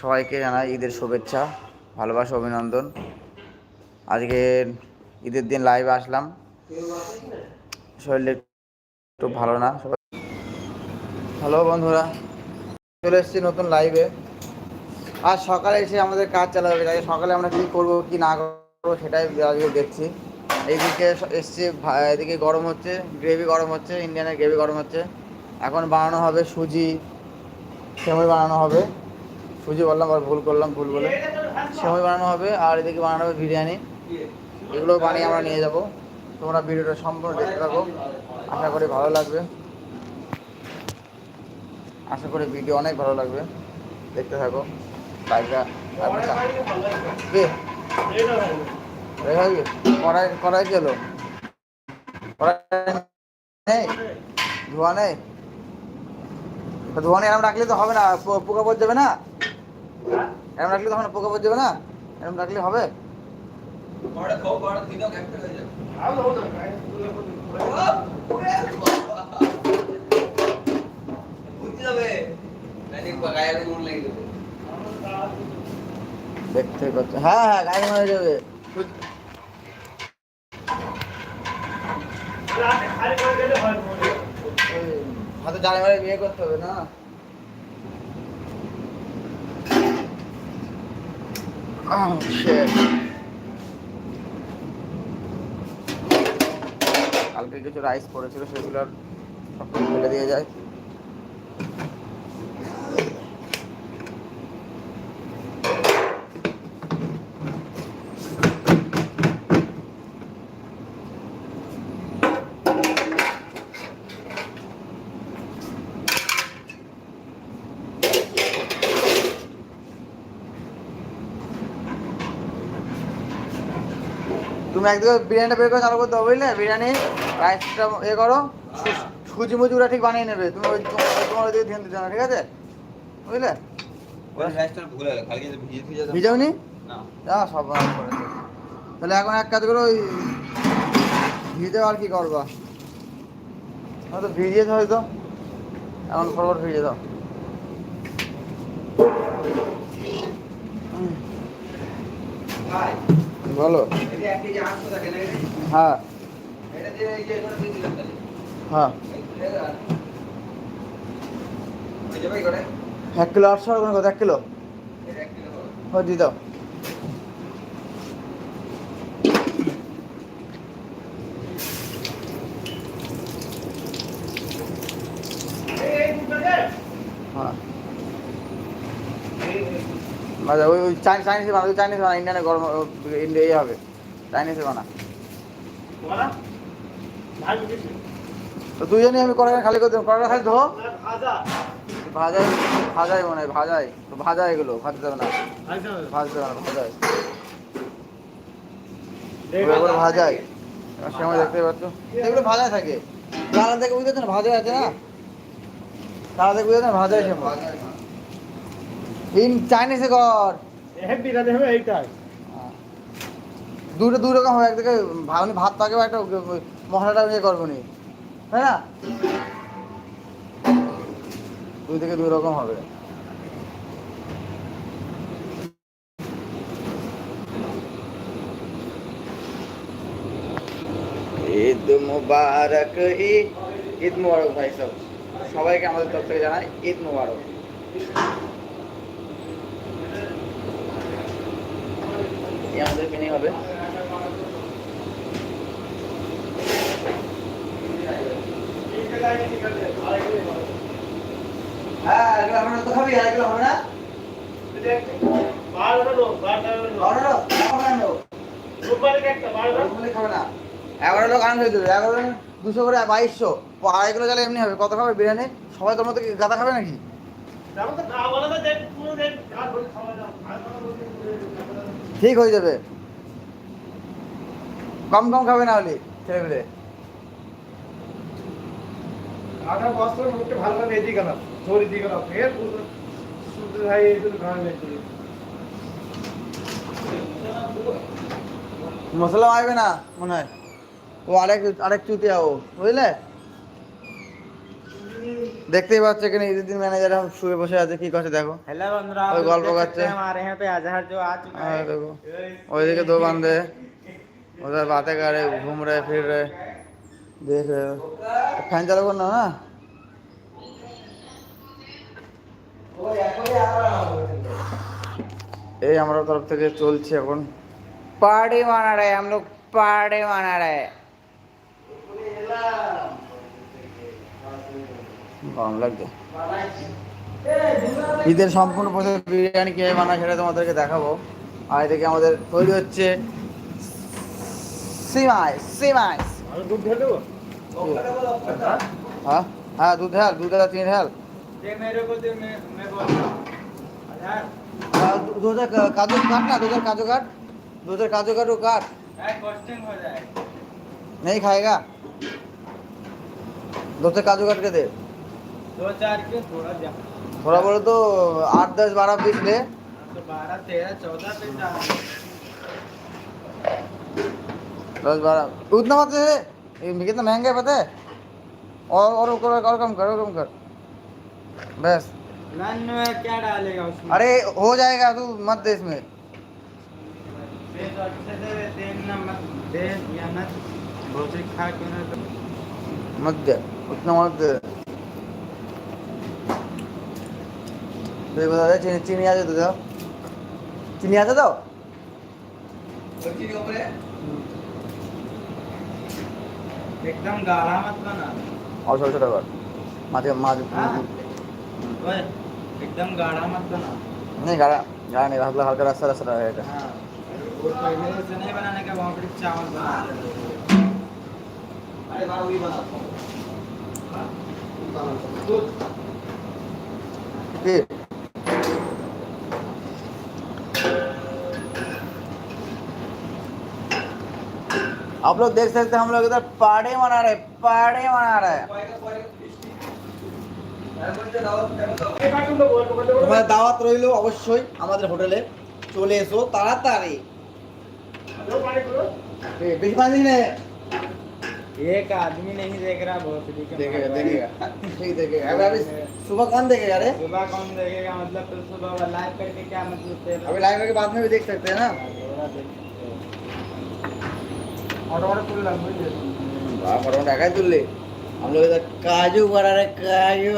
সবাইকে জানাই ঈদের শুভেচ্ছা, ভালোবাসা, অভিনন্দন। আজকে ঈদের দিন লাইভে আসলাম। শরীরটা একটু ভালো না, সবাই হ্যালো বন্ধুরা, চলে এসেছি নতুন লাইভে আজ সকালে এসে আমাদের কাজ হবে, তাই সকালে আমরা কী করব, কি না করব সেটাই আজকে দেখছি। এইদিকে এসছে এদিকে গরম হচ্ছে গ্রেভি গরম হচ্ছে ইন্ডিয়ানের গ্রেভি গরম হচ্ছে। এখন বানানো হবে সুজি, সেমই বানানো হবে। সুজি বললাম আর ভুল করলাম, ভুল বলে। সেমই বানানো হবে, আর এদিকে বানানো হবে বিরিয়ানি। এগুলো বানিয়ে আমরা নিয়ে যাব। তোমরা ভিডিওটা সম্পূর্ণ দেখতে থাকো। আশা করি ভালো লাগবে। আশা করি ভিডিও অনেক ভালো লাগবে। দেখতে থাকো। বাইকটা কড়াই কড়াই গেল নেই? ধোয়া নেই? ধোয়া নেই এরম রাখলে তো হবে না। পোকা পড়ে যাবে না? এরম রাখলে তখন পোকা পড়ে যাবে না? এরম রাখলে হবে? দেখতে হ্যাঁ হ্যাঁ গায়ে মারা যাবে। হাতে জালে মারে বিয়ে করতে হবে না? Oh, shit. কালকে কিছু রাইস পড়েছিল সেগুলো আর সব ফেলে দিয়ে যায় তুমি একদিকে বিরিয়ানিটা বের করে চালু করতে হবে বুঝলে? বিরিয়ানি রাইসটা এ করো সুজি মুজি ওরা ঠিক বানিয়ে নেবে। তুমি ওই তোমার তোমার ওইদিকে ধ্যান দিতে না ঠিক আছে? বুঝলে? ভিজাওনি যা সব করেছে তাহলে এখন এক কাজ করো ওই ভিজে আর কি করবা? হয়তো ভিজিয়েছে হয়তো। এখন ফরওয়ার্ড ভিজে দাও। হুম, বলো হ্যাঁ। হ্যাঁ। এক কিলো আটশো টাকা এক কিলো? ও দিয়ে দাও হ্যাঁ আচ্ছা ওই ওই চাইনিজ বানা চাইনিজ বানা ইন্ডিয়ানে গরম ইন্ডিয়া ইয়ে হবে। চাইনিজে বানা। তো দুজনই আমি কড়াই খালি করে দেবো। কড়াইটা খালি ধো ভাজাই ভাজাই মনে হয় ভাজাই। তো ভাজা এগুলো ভাজতে দেবে না। ভাজতে দেবে না ভাজাই। এগুলো ভাজাই। সময় দেখতে পাচ্ছ। এগুলো ভাজাই থাকে। তারা দেখে বুঝতে না ভাজাই আছে না? তারা দেখে বুঝতে না? ভাজাই সময়। ইন চাইনিজে কর দুটো দুই রকম হবে একদিকে ভাবনি ভাত পাকে একটা মশলাটা ইয়ে করব নি তাই না? দুই থেকে দুই রকম হবে। ঈদ মুবারক ঈদ ঈদ মুবারক ভাই সব। সবাইকে আমাদের তরফ থেকে জানাই ঈদ মুবারক। আমাদের ফিনিং হবে। হ্যাঁ এগুলো আমরা তো খাবি আর এগুলো হবে না? এগারো লোক আনন্দ দেবে এগারো দুশো করে বাইশশো। আড়াই কিলো চালে এমনি হবে কত খাবে বিরিয়ানি? সবাই তোর মতো কি গাদা খাবে নাকি? ঠিক হয়ে যাবে। কম কম খাবে না হলে ছেলেগুলো আধা বস্ত্র মুখটা ভালো করে এদিকে গেলাম ধরে দিয়ে গেলাম ফের শুধু ভাই এই জন্য খাওয়া মশলা আসবে না মনে হয়। ও আরেক আরেক চুতে ও। বুঝলে? দেখতেই পাচ্ছ এখানে ঈদের ম্যানেজার এখন শুয়ে বসে আছে কি করছে দেখো हेलो बंधुरा और आप गल्प देख करते सकते हैं हैं। हमारे यहाँ पे अजहर जो आ चुका हाँ, है देखो ओइदिके दो बंदे उधर बातें कर रहे घूम रहे फिर रहे देख रहे हो फैन चालू करना ना এই আমরা তরফ থেকে চলছে এখন পার্টি মানা রে हम लोग पार्टी माना रहे গরম লাগছে ঈদের সম্পূর্ণ প্রসেস বিরিয়ানি কে বানায় সেটা তোমাদেরকে দেখাবো আর এদিকে আমাদের তৈরি হচ্ছে সিমাই সিমাই আর দুধ ঢেলে দেবো হ্যাঁ হ্যাঁ দুধ হেল দুধ হেল তিন হেল दे मेरे को दे मैं मैं बोल रहा हूँ अजहर দুধের কাজু কাট না দুধের কাজু কাট দুধের काजू काट वो काट है कॉस्टिंग हो जाए नहीं खाएगा दूध काजू काट के दे दो चार के थोड़ा बोलो तो आठ दस बारह पीस ले। तो बारह तेरह चौदह दस बारह। उतना मत ये कितना महँगा है पता है? और और और, और कम कर और कम कर। बस। में क्या डालेगा उसमें? अरे हो जाएगा तू मत दे इसमें। दे तो से दे ना मत दे या मत। बहुत खा के ना तो। मत दे। उतना मत दे। तो ये बता दे चीनी चीनी आ जाए तो जाओ। चीनी आ जाए तो? एकदम गाढ़ा मत बना। और छोटा छोटा कर। माथे माथ हाँ? एकदम गाढ़ा मत बना। नहीं गाड़ा गाड़ा नहीं हल्का हल्का रसा रसा रहेगा हाँ। वो पहले से नहीं बनाने का वहाँ पर चावल बना। अरे बार वही बनाता हूँ। आप लोग देख सकते हैं हम लोग इधर पार्टी मना रहे पार्टी मना रहे এই কার্টুনটা বল বল তোমাদের দাওয়াত রইলো অবশ্যই আমাদের হোটেলে চলে এসো তাড়াতাড়ি পানি করো ए, बीच पानी ने एक आदमी नहीं देख रहा बहुत ठीक है देखेगा देखेगा ठीक देखेगा अभी अभी सुबह कौन देखेगा अरे सुबह कौन देखेगा मतलब फिर सुबह लाइव करके क्या मतलब तेरा अभी लाइव के बाद में भी देख सकते हैं ना মোটামুটি একাই তুললে আমরা কাজু করার কাজু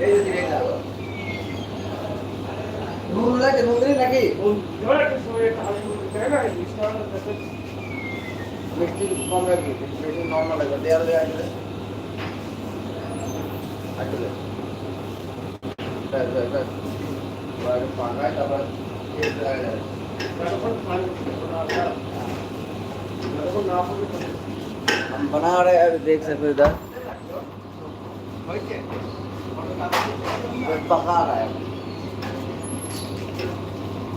এই నూనె దాకా నూనె నాకి మిక్సీ కొందరికి మిక్సీ నార్మల్ అయితే అదే అదే అటులే వాడు పంగా తర్వాత हम बना रहे हैं अभी देख सकते इधर पका रहा है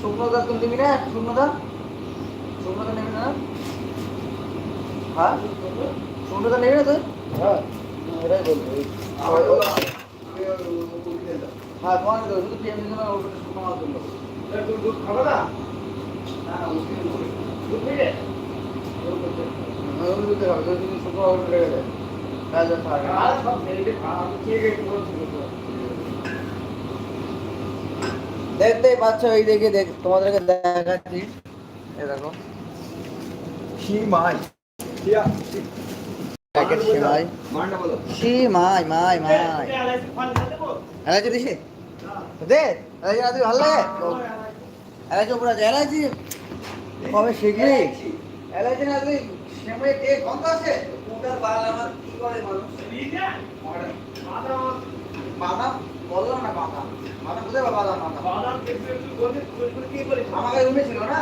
শুকনোটা তুমি নিবি না শুকনোটা শুকনোটা নেবি না হ্যাঁ শুকনোটা নেবি না তুই হ্যাঁ এটাই বলবো ওই- ওই- ওই- হ্যাঁ তোমার দেবো শুধু পিএম দিন শুকনো মাছ তুলবো দুধ দুধ খাবে না না না মুশকিল করে দুধ নিবে ওগুলো দিতে হবে যদি শুকনো মাছ লেগে যায় তাহলে থাকবে আর সব মেরে খাওয়া খেয়ে গেছে পুরো শুরু করে দেখতেই পাচ্ছ এই দেখে দেখ তোমাদেরকে দেখাচ্ছি এই দেখো সিমাই কিয়া প্যাকেট সিমাই মানটা মাই মাই এলাচি দিছি? দে এলাচি না তুই ভালো লাগে? এলাচি উপরে আছে এলাচি। কবে শিখলি? এলাচি না তুই সেমে কে গন্ধ আছে। কোটার বাল আমার কি করে মানুষ? বাদাম? বললাম না বাদাম। বাদাম কোথায় বা বাদাম বাদাম? আমাকে রুমে ছিল না?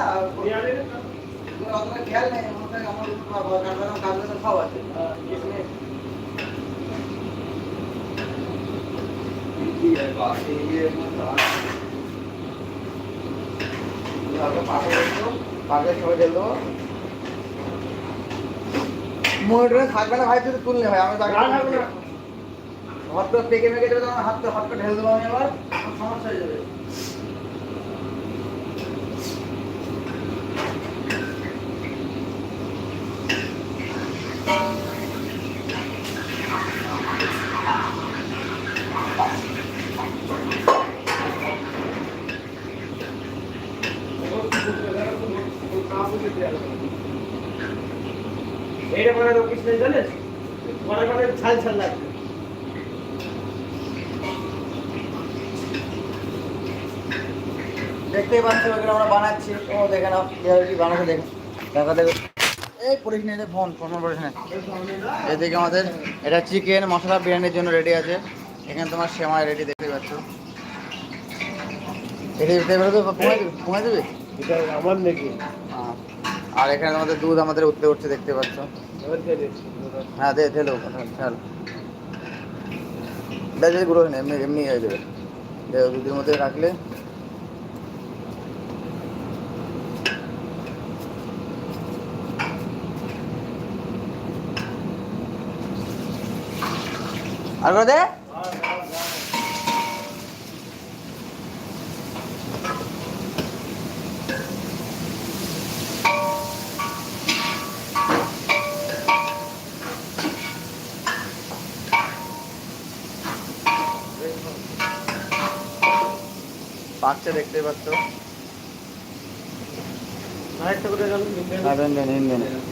মনিটরে থাকবে না ভাই যদি তুললে হয় আমি হট পেকে মেকে দেবে তখন হাত হট করে ঢেলে দেবো আমি আবার সমস্যা হয়ে যাবে। এইটা মানে কিছু নেই মনে করে ছাল ছাল লাগবে দেখতেই পাচ্ছ আমরা বানাচ্ছি। ও দেখে নাও কীভাবে কি বানাচ্ছে দেখো। দেখা দেখো। এই পড়িস নে ফোন ফোন পড়িস না। এদিকে আমাদের এটা চিকেন মশলা বিরিয়ানির জন্য রেডি আছে। এখানে তোমার সেমাই রেডি দেখতে পাচ্ছ। এটা দেখতে পারো তো কমাই দেবে? কমাই দেবে? এটা আমার নাকি। হ্যাঁ। আর এখানে আমাদের দুধ আমাদের উঠতে উঠতে দেখতে পাচ্ছ। হ্যাঁ দে ঢেলো চল বেশ গুঁড়ো এমনি এমনি হয়ে যাবে। দুধের মধ্যে রাখলে। আর দে। পাকছে দেখতে পাচ্ছ। আরেকটা করে গেল হ্যাঁ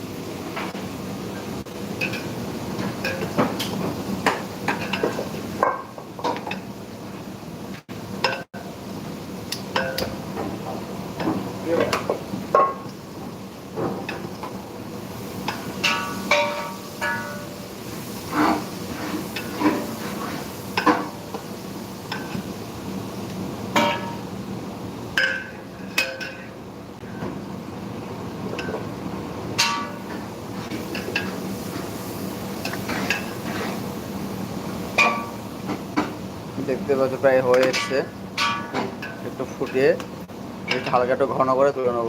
দেখতে পাচ্ছ প্রায় হয়ে এসছে। একটু ফুটিয়ে হালকা একটু ঘন করে তুলে নেব।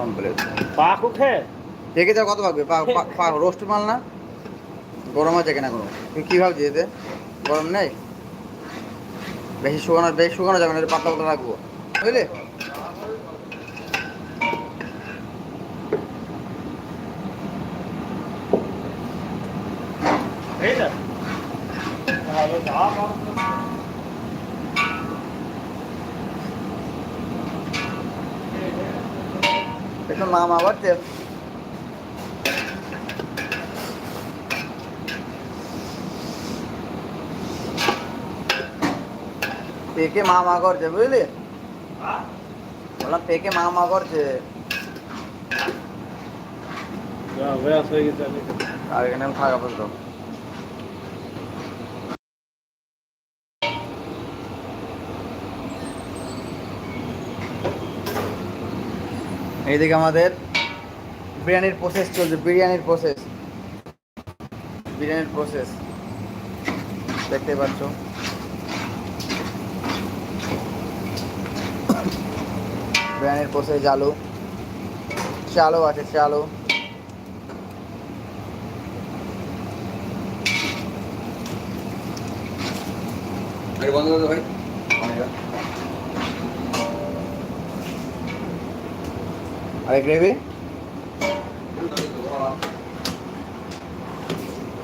কমপ্লিট পাক উঠে দেখে যা কত পাকবে পা রোস্ট মাল না? গরম আছে কিনা গরম তুই কী ভাবছিস এতে? গরম নেই? বেশি শুকানো বেশি শুকানো যাবে না পাতলা পাতলা রাখব। বুঝলি? এইটা তাহলে তো মা মা the? পেকে মা মা করছে বুঝলি? বললাম পেকে মা মা করছে আর এখানে থাকা বলতো এইদিকে আমাদের বিরিয়ানির প্রসেস চলছে বিরিয়ানির প্রসেস বিরিয়ানির প্রসেস দেখতে পাচ্ছ। বিরিয়ানির প্রসেস আলু চালু আছে চালু। আরে বন্ধ করে ভাই। আরে গ্রেভি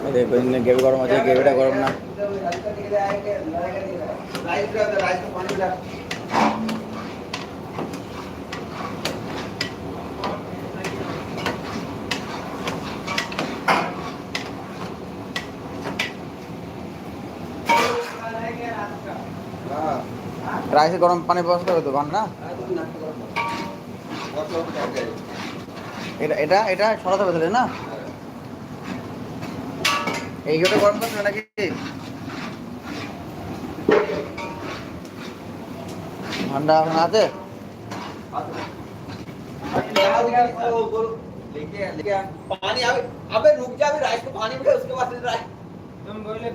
দেখো গ্রেভি গরম আছে গ্রেভিটা গরম না। রাইসে গরম পানি বসাতে হবে তো না? এটা এটা এটা সরাতে হবে তাহলে না এইগুলো গরম করছো নাকি ঠান্ডা এখন আছে पानी अबे अबे रुक जा अभी राइस को पानी में उसके बाद राइस तुम बोले